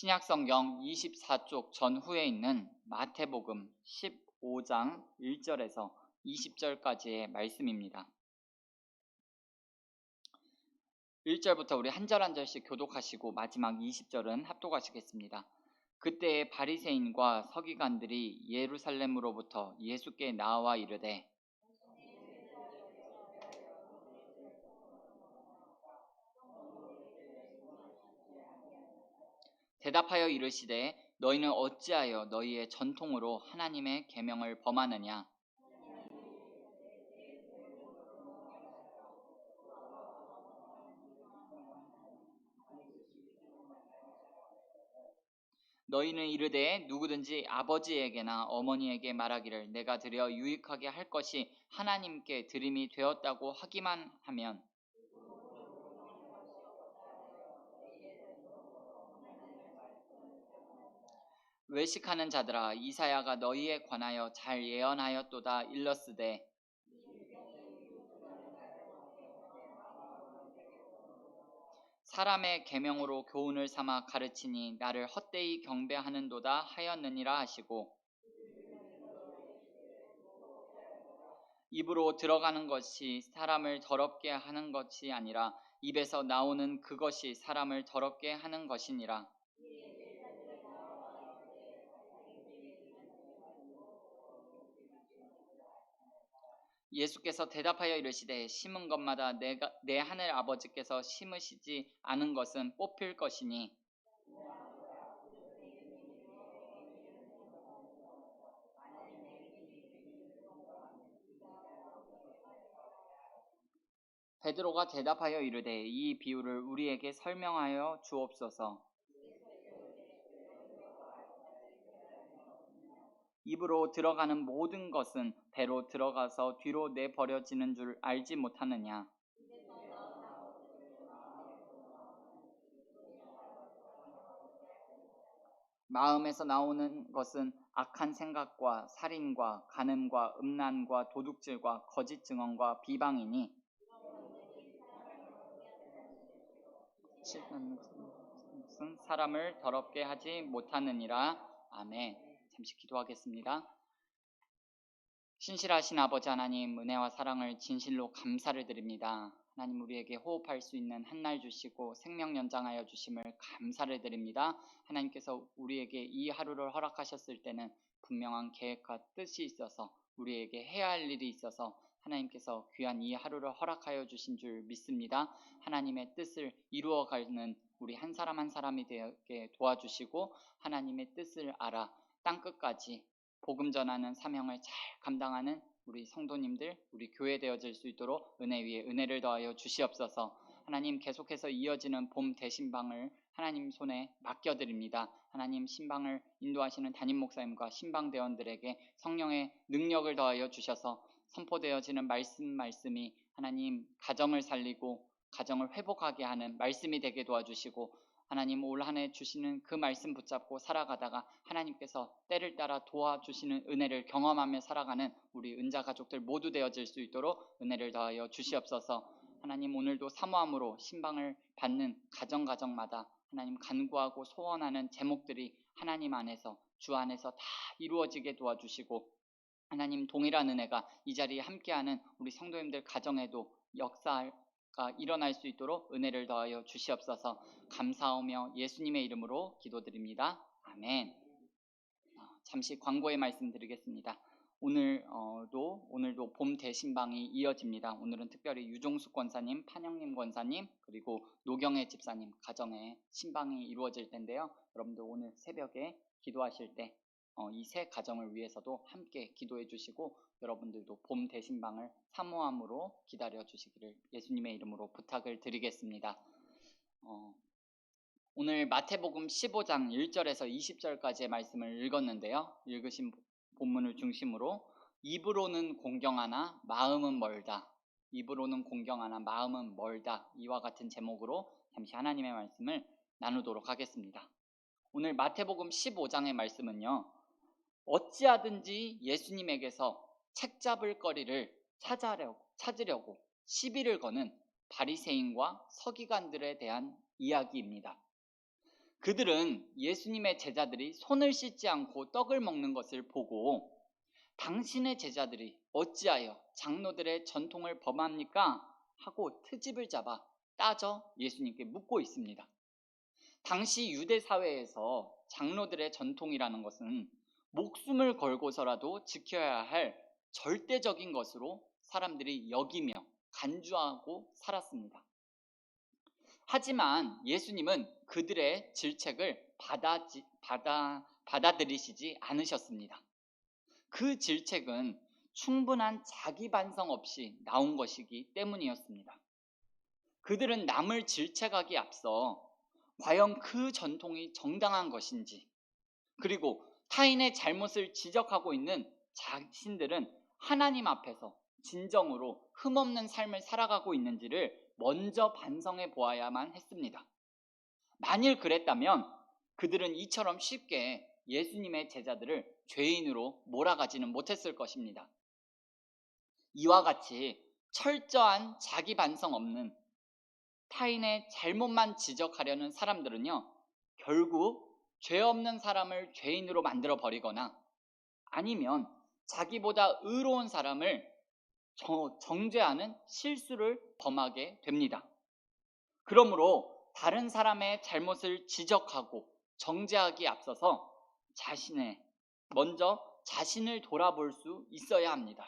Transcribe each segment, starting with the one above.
신약성경 24쪽 전후에 있는 마태복음 15장 1절에서 20절까지의 말씀입니다. 1절부터 우리 한 절 한 절씩 교독하시고 마지막 20절은 합독하시겠습니다. 그때 바리새인과 서기관들이 예루살렘으로부터 예수께 나와 이르되 대답하여 이르시되 너희는 어찌하여 너희의 전통으로 하나님의 계명을 범하느냐? 너희는 이르되 누구든지 아버지에게나 어머니에게 말하기를 내가 드려 유익하게 할 것이 하나님께 드림이 되었다고 하기만 하면 외식하는 자들아 이사야가 너희에 관하여 잘 예언하였도다 일렀으되 사람의 계명으로 교훈을 삼아 가르치니 나를 헛되이 경배하는도다 하였느니라 하시고 입으로 들어가는 것이 사람을 더럽게 하는 것이 아니라 입에서 나오는 그것이 사람을 더럽게 하는 것이니라. 예수께서 대답하여 이르시되 심은 것마다 내가, 내 하늘 아버지께서 심으시지 않은 것은 뽑힐 것이니 베드로가 대답하여 이르되 이 비유를 우리에게 설명하여 주옵소서. 입으로 들어가는 모든 것은 배로 들어가서 뒤로 내버려지는 줄 알지 못하느냐. 마음에서 나오는 것은 악한 생각과 살인과 간음과 음란과 도둑질과 거짓 증언과 비방이니 사람을 더럽게 하지 못하느니라. 아멘. 잠시 기도하겠습니다. 신실하신 아버지 하나님 은혜와 사랑을 진실로 감사를 드립니다. 하나님 우리에게 호흡할 수 있는 한 날 주시고 생명 연장하여 주심을 감사를 드립니다. 하나님께서 우리에게 이 하루를 허락하셨을 때는 분명한 계획과 뜻이 있어서 우리에게 해야 할 일이 있어서 하나님께서 귀한 이 하루를 허락하여 주신 줄 믿습니다. 하나님의 뜻을 이루어가는 우리 한 사람 한 사람이 되게 도와주시고 하나님의 뜻을 알아 땅 끝까지 복음 전하는 사명을 잘 감당하는 우리 성도님들, 우리 교회 되어질 수 있도록 은혜 위에 은혜를 더하여 주시옵소서. 하나님 계속해서 이어지는 봄 대신방을 하나님 손에 맡겨드립니다. 하나님 신방을 인도하시는 담임 목사님과 신방 대원들에게 성령의 능력을 더하여 주셔서 선포되어지는 말씀 말씀이 하나님 가정을 살리고 가정을 회복하게 하는 말씀이 되게 도와주시고 하나님 올 한 해 주시는 그 말씀 붙잡고 살아가다가 하나님께서 때를 따라 도와주시는 은혜를 경험하며 살아가는 우리 은자 가족들 모두 되어질 수 있도록 은혜를 더하여 주시옵소서. 하나님 오늘도 사모함으로 신방을 받는 가정 가정마다 하나님 간구하고 소원하는 제목들이 하나님 안에서 주 안에서 다 이루어지게 도와주시고 하나님 동일한 은혜가 이 자리에 함께하는 우리 성도님들 가정에도 역사 가 일어날 수 있도록 은혜를 더하여 주시옵소서 감사하며 예수님의 이름으로 기도드립니다. 아멘. 어, 잠시 광고의 말씀 드리겠습니다. 오늘도 오늘도 봄 대신방이 이어집니다. 오늘은 특별히 유종숙 권사님, 판영님 권사님 그리고 노경혜 집사님 가정에 신방이 이루어질 텐데요. 여러분들 오늘 새벽에 기도하실 때 어, 이세 가정을 위해서도 함께 기도해 주시고 여러분들도 봄 대신방을 사모함으로 기다려 주시기를 예수님의 이름으로 부탁을 드리겠습니다. 어, 오늘 마태복음 15장 1절에서 20절까지의 말씀을 읽었는데요. 읽으신 본문을 중심으로 입으로는 공경하나 마음은 멀다. 입으로는 공경하나 마음은 멀다. 이와 같은 제목으로 잠시 하나님의 말씀을 나누도록 하겠습니다. 오늘 마태복음 15장의 말씀은요. 어찌하든지 예수님에게서 책 잡을 거리를 찾으려고, 찾으려고 시비를 거는 바리새인과 서기관들에 대한 이야기입니다. 그들은 예수님의 제자들이 손을 씻지 않고 떡을 먹는 것을 보고 당신의 제자들이 어찌하여 장로들의 전통을 범합니까? 하고 트집을 잡아 따져 예수님께 묻고 있습니다. 당시 유대 사회에서 장로들의 전통이라는 것은 목숨을 걸고서라도 지켜야 할 절대적인 것으로 사람들이 여기며 간주하고 살았습니다. 하지만 예수님은 그들의 질책을 받아, 받아, 받아들이시지 않으셨습니다. 그 질책은 충분한 자기 반성 없이 나온 것이기 때문이었습니다. 그들은 남을 질책하기 앞서 과연 그 전통이 정당한 것인지, 그리고 타인의 잘못을 지적하고 있는 자신들은 하나님 앞에서 진정으로 흠없는 삶을 살아가고 있는지를 먼저 반성해 보아야만 했습니다. 만일 그랬다면 그들은 이처럼 쉽게 예수님의 제자들을 죄인으로 몰아가지는 못했을 것입니다. 이와 같이 철저한 자기 반성 없는 타인의 잘못만 지적하려는 사람들은요, 결국 죄 없는 사람을 죄인으로 만들어 버리거나 아니면 자기보다 의로운 사람을 정죄하는 실수를 범하게 됩니다. 그러므로 다른 사람의 잘못을 지적하고 정죄하기 앞서서 자신의 먼저 자신을 돌아볼 수 있어야 합니다.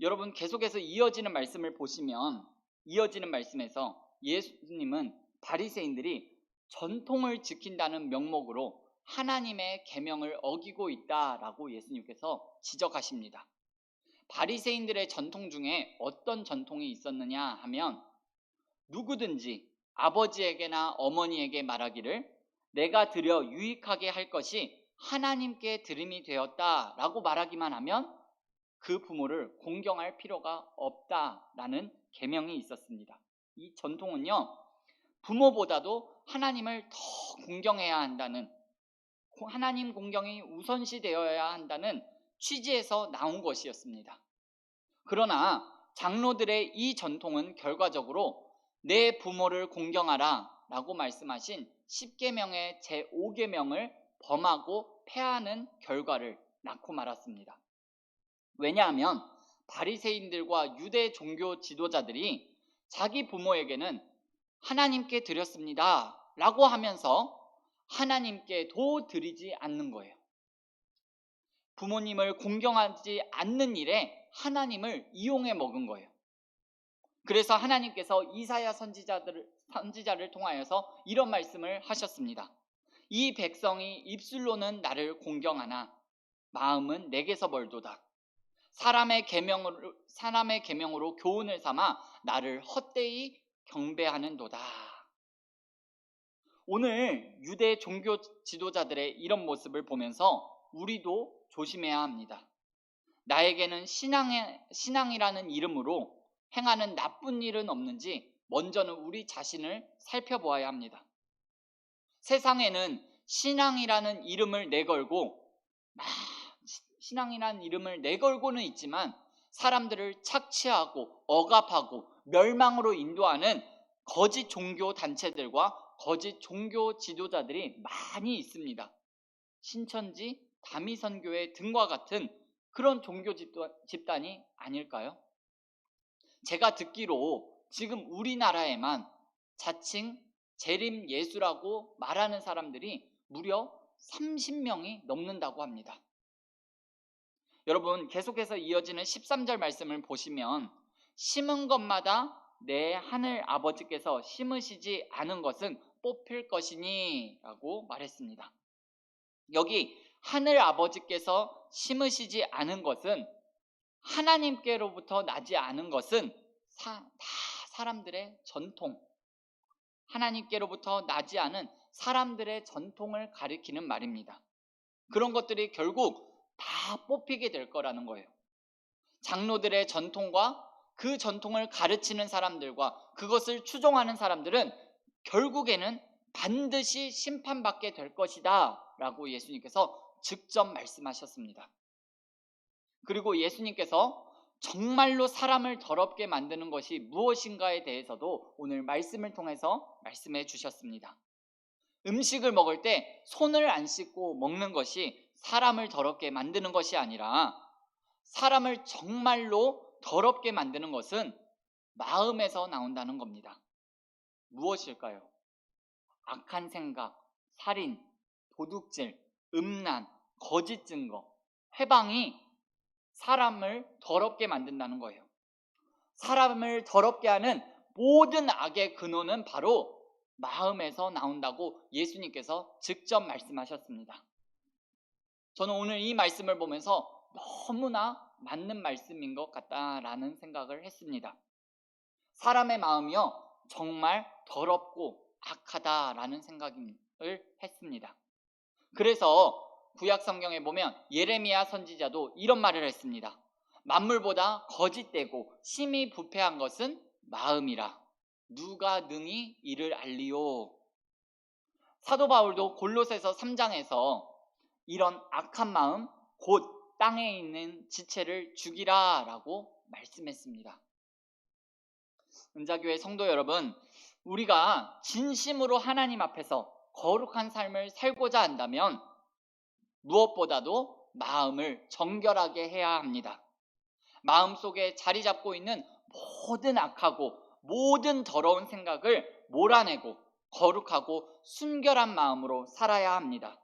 여러분 계속해서 이어지는 말씀을 보시면 이어지는 말씀에서 예수님은 바리새인들이 전통을 지킨다는 명목으로 하나님의 계명을 어기고 있다라고 예수님께서 지적하십니다. 바리새인들의 전통 중에 어떤 전통이 있었느냐 하면 누구든지 아버지에게나 어머니에게 말하기를 내가 드려 유익하게 할 것이 하나님께 드림이 되었다라고 말하기만 하면 그 부모를 공경할 필요가 없다라는 계명이 있었습니다. 이 전통은요. 부모보다도 하나님을 더 공경해야 한다는 하나님 공경이 우선시 되어야 한다는 취지에서 나온 것이었습니다. 그러나 장로들의 이 전통은 결과적으로 내 부모를 공경하라 라고 말씀하신 10계명의 제5계명을 범하고 폐하는 결과를 낳고 말았습니다. 왜냐하면 바리새인들과 유대 종교 지도자들이 자기 부모에게는 하나님께 드렸습니다 라고 하면서 하나님께 도 드리지 않는 거예요. 부모님을 공경하지 않는 일에 하나님을 이용해 먹은 거예요. 그래서 하나님께서 이사야 선지자들을, 선지자를 통하여서 이런 말씀을 하셨습니다. 이 백성이 입술로는 나를 공경하나 마음은 내게서 멀도다. 사람의 계명으로 사람의 계명으로 교훈을 삼아 나를 헛되이 경배하는도다. 오늘 유대 종교 지도자들의 이런 모습을 보면서 우리도 조심해야 합니다. 나에게는 신앙의, 신앙이라는 이름으로 행하는 나쁜 일은 없는지 먼저는 우리 자신을 살펴보아야 합니다. 세상에는 신앙이라는 이름을 내걸고 막 신앙이라는 이름을 내걸고는 있지만 사람들을 착취하고 억압하고 멸망으로 인도하는 거짓 종교 단체들과 거짓 종교 지도자들이 많이 있습니다. 신천지, 다미선교회 등과 같은 그런 종교 집단이 아닐까요? 제가 듣기로 지금 우리나라에만 자칭 재림 예수라고 말하는 사람들이 무려 30명이 넘는다고 합니다. 여러분, 계속해서 이어지는 13절 말씀을 보시면 심은 것마다 내 하늘 아버지께서 심으시지 않은 것은 뽑힐 것이니 라고 말했습니다. 여기 하늘 아버지께서 심으시지 않은 것은 하나님께로부터 나지 않은 것은 사, 다 사람들의 전통, 하나님께로부터 나지 않은 사람들의 전통을 가리키는 말입니다. 그런 것들이 결국 다 뽑히게 될 거라는 거예요. 장로들의 전통과 그 전통을 가르치는 사람들과 그것을 추종하는 사람들은 결국에는 반드시 심판받게 될 것이다 라고 예수님께서 직접 말씀하셨습니다. 그리고 예수님께서 정말로 사람을 더럽게 만드는 것이 무엇인가에 대해서도 오늘 말씀을 통해서 말씀해 주셨습니다. 음식을 먹을 때 손을 안 씻고 먹는 것이 사람을 더럽게 만드는 것이 아니라 사람을 정말로 더럽게 만드는 것은 마음에서 나온다는 겁니다. 무엇일까요? 악한 생각, 살인, 도둑질, 음란, 거짓 증거, 회방이 사람을 더럽게 만든다는 거예요. 사람을 더럽게 하는 모든 악의 근원은 바로 마음에서 나온다고 예수님께서 직접 말씀하셨습니다. 저는 오늘 이 말씀을 보면서 너무나 맞는 말씀인 것 같다라는 생각을 했습니다. 사람의 마음이요, 정말 더럽고 악하다라는 생각을 했습니다. 그래서 구약 성경에 보면 예레미야 선지자도 이런 말을 했습니다. 만물보다 거짓되고 심히 부패한 것은 마음이라 누가 능히 이를 알리요. 사도 바울도 골로새서 3장에서 이런 악한 마음 곧 땅에 있는 지체를 죽이라라고 말씀했습니다. 은자교회 성도 여러분, 우리가 진심으로 하나님 앞에서 거룩한 삶을 살고자 한다면 무엇보다도 마음을 정결하게 해야 합니다. 마음 속에 자리 잡고 있는 모든 악하고 모든 더러운 생각을 몰아내고 거룩하고 순결한 마음으로 살아야 합니다.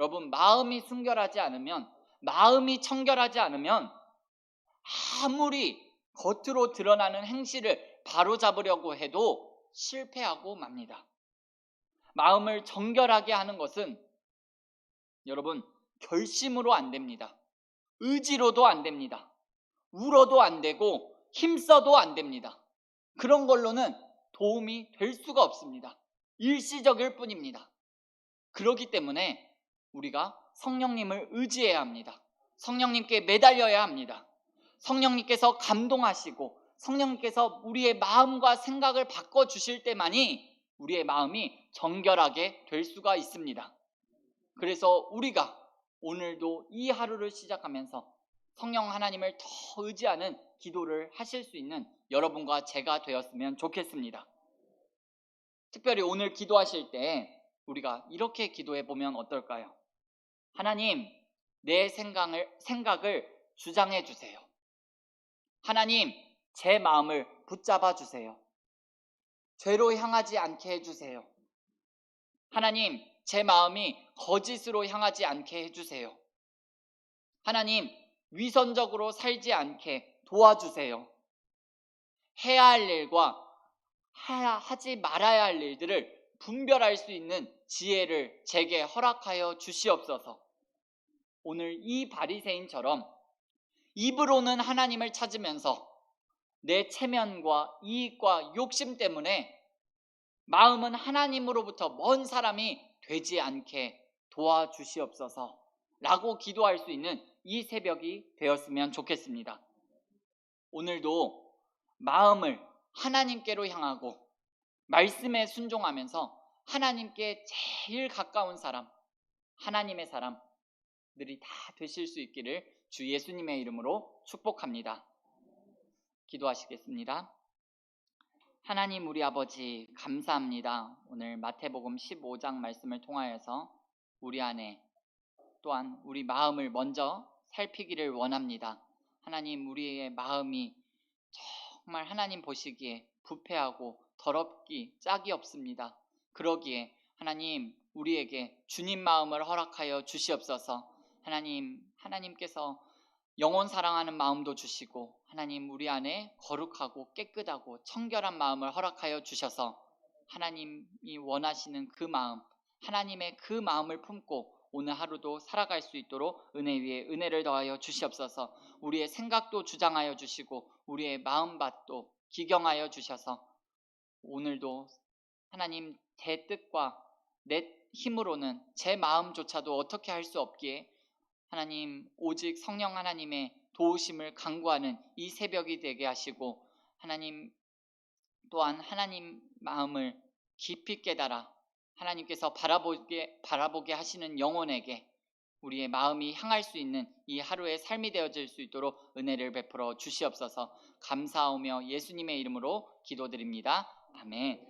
여러분, 마음이 순결하지 않으면, 마음이 청결하지 않으면 아무리 겉으로 드러나는 행실을 바로잡으려고 해도 실패하고 맙니다. 마음을 정결하게 하는 것은 여러분, 결심으로 안 됩니다. 의지로도 안 됩니다. 울어도 안 되고 힘써도 안 됩니다. 그런 걸로는 도움이 될 수가 없습니다. 일시적일 뿐입니다. 그렇기 때문에 우리가 성령님을 의지해야 합니다. 성령님께 매달려야 합니다. 성령님께서 감동하시고 성령님께서 우리의 마음과 생각을 바꿔 주실 때만이 우리의 마음이 정결하게 될 수가 있습니다. 그래서 우리가 오늘도 이 하루를 시작하면서 성령 하나님을 더 의지하는 기도를 하실 수 있는 여러분과 제가 되었으면 좋겠습니다. 특별히 오늘 기도하실 때 우리가 이렇게 기도해 보면 어떨까요? 하나님, 내 생각을, 생각을 주장해 주세요. 하나님, 제 마음을 붙잡아 주세요. 죄로 향하지 않게 해주세요. 하나님, 제 마음이 거짓으로 향하지 않게 해주세요. 하나님, 위선적으로 살지 않게 도와주세요. 해야 할 일과 하지 말아야 할 일들을 분별할 수 있는 지혜를 제게 허락하여 주시옵소서. 오늘 이 바리새인처럼 입으로는 하나님을 찾으면서 내 체면과 이익과 욕심 때문에 마음은 하나님으로부터 먼 사람이 되지 않게 도와주시옵소서 라고 기도할 수 있는 이 새벽이 되었으면 좋겠습니다. 오늘도 마음을 하나님께로 향하고 말씀에 순종하면서 하나님께 제일 가까운 사람, 하나님의 사람들이 다 되실 수 있기를 주 예수님의 이름으로 축복합니다. 기도하시겠습니다. 하나님 우리 아버지 감사합니다. 오늘 마태복음 15장 말씀을 통하여서 우리 안에 또한 우리 마음을 먼저 살피기를 원합니다. 하나님 우리의 마음이 정말 하나님 보시기에 부패하고 더럽기 짝이 없습니다. 그러기에 하나님 우리에게 주님 마음을 허락하여 주시옵소서. 하나님 하나님께서 영원 사랑하는 마음도 주시고 하나님 우리 안에 거룩하고 깨끗하고 청결한 마음을 허락하여 주셔서 하나님이 원하시는 그 마음, 하나님의 그 마음을 품고 오늘 하루도 살아갈 수 있도록 은혜 위에 은혜를 더하여 주시옵소서. 우리의 생각도 주장하여 주시고 우리의 마음밭도 기경하여 주셔서 오늘도 하나님 제 뜻과 내 힘으로는 제 마음조차도 어떻게 할 수 없기에 하나님 오직 성령 하나님의 도우심을 강구하는 이 새벽이 되게 하시고 하나님 또한 하나님 마음을 깊이 깨달아 하나님께서 바라보게 바라보게 하시는 영혼에게 우리의 마음이 향할 수 있는 이 하루의 삶이 되어질 수 있도록 은혜를 베풀어 주시옵소서 감사하며 예수님의 이름으로 기도드립니다. 아멘.